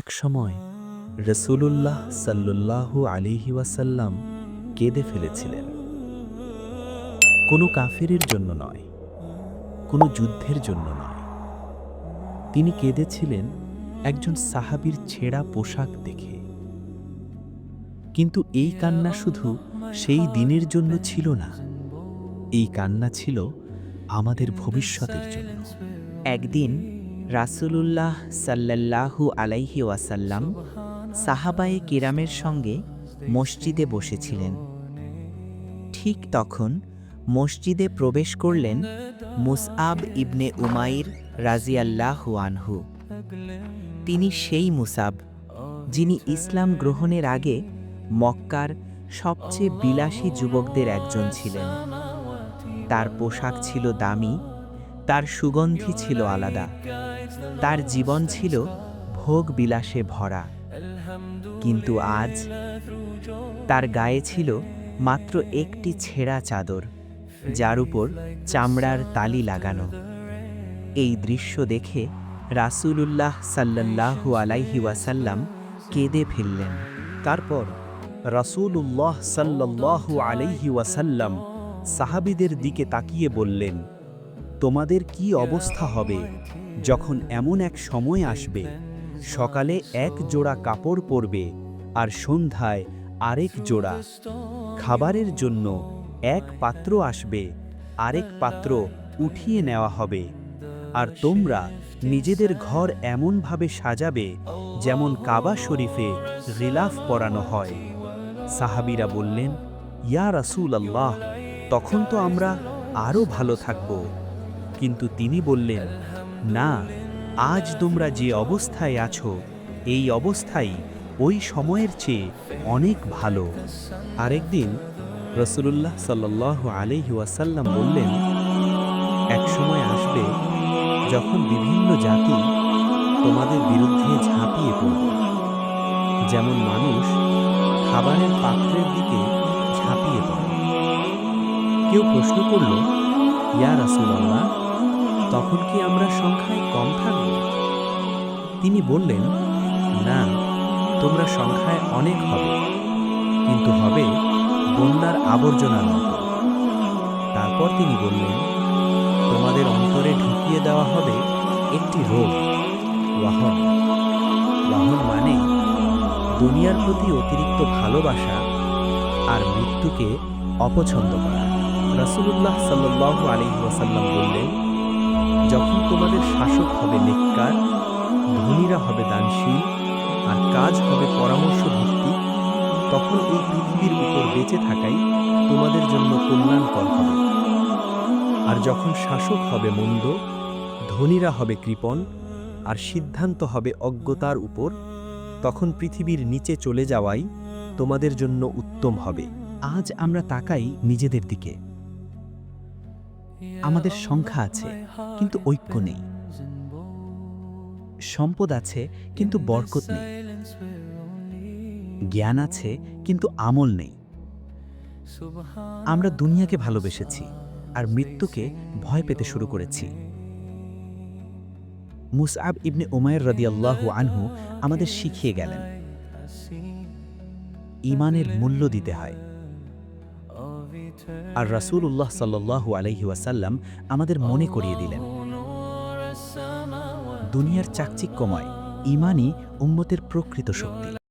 এক সময় রসুলুল্লাহ সাল্লুল্লাহু আলিহি ওয়াসাল্লাম কেঁদে ফেলেছিলেন। কোনো কাফেরের জন্য নয়, কোনো যুদ্ধের জন্য নয়। তিনি কেঁদেছিলেন একজন সাহাবীর ছেঁড়া পোশাক দেখে। কিন্তু এই কান্না শুধু সেই দিনের জন্য ছিল না, এই কান্না ছিল আমাদের ভবিষ্যতের জন্য। একদিন রাসূলুল্লাহ সাল্লাল্লাহু আলাইহি ওয়াসাল্লাম সাহাবায়ে কিরামের সঙ্গে মসজিদে বসেছিলেন। ঠিক তখন মসজিদে প্রবেশ করলেন মুসআব ইবনে উমাইর রাজিয়াল্লাহু আনহু। তিনি সেই মুসাব যিনি ইসলাম গ্রহণের আগে মক্কার সবচেয়ে বিলাসী যুবকদের একজন ছিলেন। তার পোশাক ছিল দামি, তার সুগন্ধি ছিল আলাদা। তার জীবন ছিল ভোগ বিলাসে ভরা। কিন্তু আজ তার গায়ে ছিল মাত্র একটি ছেঁড়া চাদর, যার উপর চামড়ার তালি লাগানো। এই দৃশ্য দেখে রাসূলুল্লাহ সাল্লাল্লাহু আলাইহি ওয়াসাল্লাম কেঁদে ফেললেন। তারপর রাসূলুল্লাহ সাল্লাল্লাহু আলাইহি ওয়াসাল্লাম সাহাবীদের দিকে তাকিয়ে বললেন তোমাদের কি অবস্থা হবে? যখন এমন এক সময় আসবে, সকালে এক জোড়া কাপড় পরবে আর সন্ধ্যায় আরেক জোড়া। খাবারের জন্য এক পাত্র আসবে, আরেক পাত্র উঠিয়ে নেওয়া হবে। আর তোমরা নিজেদের ঘর এমনভাবে সাজাবে যেমন কাবা শরীফে গিলাফ পরানো হয়। সাহাবিরা বললেন, ইয়া রাসূল আল্লাহ তখন তো আমরা আরও ভালো থাকব। কিন্তু তিনি বললেন, না, আজ তোমরা যে অবস্থায় আছো, এই অবস্থাই ওই সময়ের চেয়ে অনেক ভালো। আরেকদিন রসুল্লাহ সাল্লাহ আলহি ওয়াসাল্লাম বললেন, এক সময় আসবে যখন বিভিন্ন জাতি তোমাদের বিরুদ্ধে ঝাঁপিয়ে পড়বে। যেমন মানুষ খাবারের পাত্রের দিকে ঝাঁপিয়ে পড়ে। কেউ প্রশ্ন করল, ইয়া রাসূলুল্লাহ তখন কি আমরা সংখ্যায় কম থাকব? তিনি বললেন, না, তোমরা সংখ্যায় অনেক হবে, কিন্তু হবে বন্যার আবর্জনার মতো তারপর তিনি বললেন, তোমাদের অন্তরে ঢুকিয়ে দেওয়া হবে একটি রোগ, ওয়াহন। ওয়াহন মানে দুনিয়ার প্রতি অতিরিক্ত ভালোবাসা আর মৃত্যুকে অপছন্দ করা। রাসূলুল্লাহ সাল্লাল্লাহু আলাইহি ওয়াসাল্লাম বললেন যখন তোমাদের শাসক হবে নেককার, ধনীরা হবে দানশীল, আর কাজ হবে পরামর্শ ভিত্তিক তখন এই পৃথিবীর উপর বেঁচে থাকাই তোমাদের জন্য কল্যাণকর হবে। আর যখন শাসক হবে মন্দ, ধনীরা হবে কৃপণ, আর সিদ্ধান্ত হবে অজ্ঞতার উপর, তখন পৃথিবীর নিচে চলে যাওয়াই তোমাদের জন্য উত্তম হবে। আজ আমরা তাকাই নিজেদের দিকে। আমাদের সংখ্যা আছে, কিন্তু ঐক্য নেই। সম্পদ আছে, কিন্তু বরকত নেই। জ্ঞান আছে, কিন্তু আমল নেই। আমরা দুনিয়াকে ভালোবেসেছি আর মৃত্যুকে ভয় পেতে শুরু করেছি। মুসআব ইবনে উমায়ের রাদিয়াল্লাহু আনহু আমাদের শিখিয়ে গেলেন, ইমানের মূল্য দিতে হয়। আর রাসুল উল্লাহ সাল্লাহ আলহি ওয়াসাল্লাম আমাদের মনে করিয়ে দিলেন, দুনিয়ার চাকচিক্যময় ইমানই উম্মতের প্রকৃত শক্তি।